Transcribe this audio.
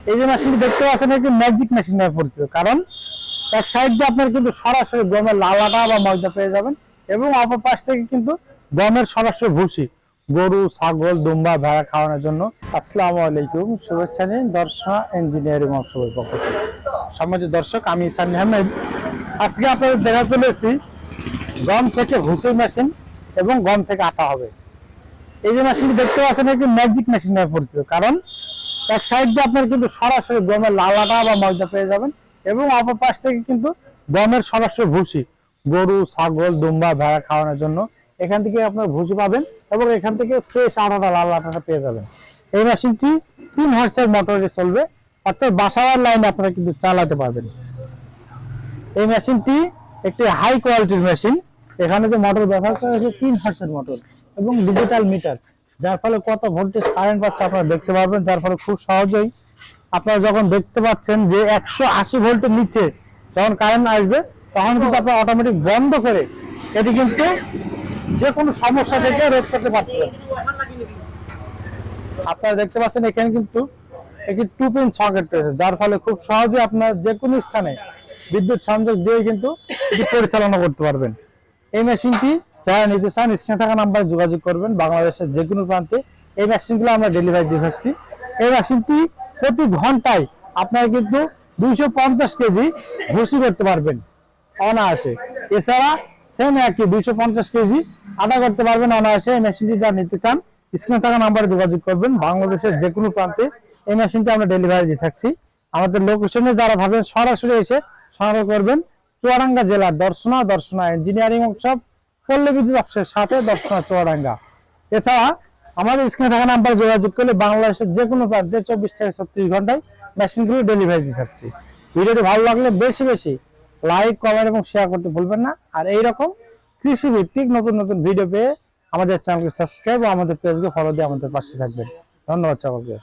এই যে মেশিনটি দেখতে পাচ্ছেন একটি ম্যাজিক মেশিন নামে পরিচিত কারণ এক সাইড দিয়ে আপনার কিন্তু সরাসরি গমের লালাটা বা ময়দা পেয়ে যাবেন এবং অপর পাশ থেকে কিন্তু গমের সরাসরি ভুসি, গরু, ছাগল, দুম্বা, ভেড়া খাওয়ানোর জন্য। আসসালামু আলাইকুম, শুভেচ্ছা নিন দর্শনা ইঞ্জিনিয়ারিং মহোৎসবের পক্ষ থেকে। সমাজ দর্শক, আমি ইসান আহমেদ আজকে আপনাদের দেখা চলেছি গম থেকে ভুসি মেশিন এবং গম থেকে আটা হবে। এই যে মেশিন দেখতে পাচ্ছেন একটি ম্যাজিক মেশিন নামে পরিচিত কারণ এক সাইড দিয়ে আপনার কিন্তু সরাসরি গমের লালাটা বা ময়দা পেয়ে যাবেন এবং অপর পাশ থেকে কিন্তু গমের সরাসরি ভুসি, গরু, ছাগল, দুম্বা, ভেড়া খাওয়ানোর জন্য এখান থেকে আপনার ভুসি পাবেন এবং এখান থেকে ফ্রেশ আটাটা, লাল আটাটা পেয়ে যাবেন। এই মেশিনটি তিন হর্সের মোটরে চলবে, অর্থাৎ বাসাবার লাইনে আপনারা কিন্তু চালাতে পারবেন। এই মেশিনটি একটি হাই কোয়ালিটির মেশিন, এখানে যে মোটর ব্যবহার করা হয়েছে, তিন হার্সের মোটর এবং ডিজিটাল মিটার যার ফলে কত ভোল্টেজ কারেন্ট পাচ্ছে আপনারা দেখতে পারবেন, যার ফলে খুব সহজেই আপনারা যখন দেখতে পাচ্ছেন যে একশো আশি ভোল্টের নিচে যখন কারেন্ট আসবে, তখন কিন্তু আপনারা অটোমেটিক বন্ধ করে এটি কিন্তু যে কোনো সমস্যা থেকে রোধ করতে পারছেন আপনারা দেখতে পাচ্ছেন এখানে কিন্তু একটি টু পিন সকেট রয়েছে, যার ফলে খুব সহজে আপনার যে কোনো স্থানে বিদ্যুৎ সংযোগ দিয়ে কিন্তু এটি পরিচালনা করতে পারবেন। এই মেশিনটি যারা নিতে চান স্ক্রিনে থাকা নাম্বারে যোগাযোগ করবেন বাংলাদেশের যে কোনো প্রান্তে। এই মেশিনগুলো আমরা ডেলিভারি দিয়ে থাকছি। এই মেশিনটি প্রতি ঘন্টায় আপনারা কিন্তু দুইশো পঞ্চাশ কেজি ভুসি করতে পারবেন অনায়াসে। এছাড়া সেম একই দুইশো পঞ্চাশ কেজি আদা করতে পারবেন অনায়াসে। এই মেশিনটি যা নিতে চান স্ক্রিনে থাকা নাম্বারে যোগাযোগ করবেন। বাংলাদেশের যে কোনো প্রান্তে এই মেশিনটি আমরা ডেলিভারি দিয়ে থাকছি। আমাদের লোকেশনে যারা ভাবেন সরাসরি এসে সংগ্রহ করবেন। চুয়াডাঙ্গা জেলার দর্শনা দর্শনা ইঞ্জিনিয়ারিং ওয়ার্কশপ পল্লী অফিসের সাথে দর্শনা চুয়াডাঙ্গা। এছাড়া আমাদের স্ক্রিনে থাকা নাম্বারে যোগাযোগ করলে বাংলাদেশের যে কোনো প্রান্তে চব্বিশ থেকে ছত্রিশ ঘন্টায় মেশিনগুলো ডেলিভারি দিয়ে থাকছি ভিডিওটি ভালো লাগলে বেশি বেশি লাইক কমেন্ট এবং শেয়ার করতে ভুলবেন না। আর এইরকম কৃষি ভিত্তিক নতুন নতুন ভিডিও পেয়ে আমাদের চ্যানেলকে সাবস্ক্রাইব ও আমাদের পেজকে ফলো দিয়ে আমাদের পাশে থাকবেন। ধন্যবাদ সকলকে।